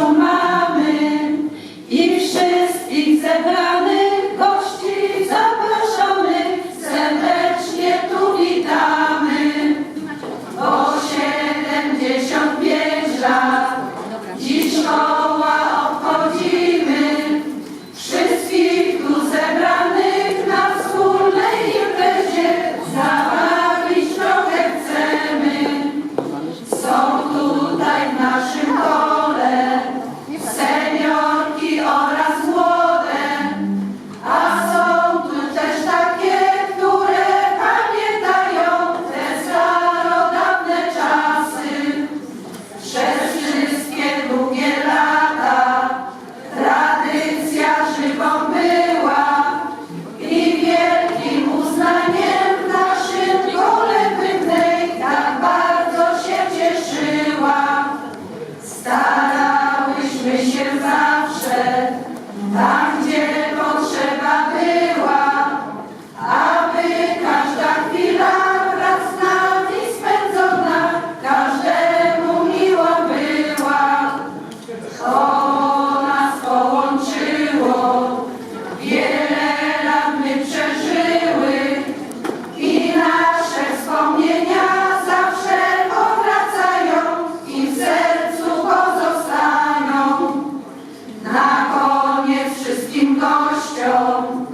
naszą mamy i wszystkich zebranych. Myśmy się zawsze tam, gdzie strong.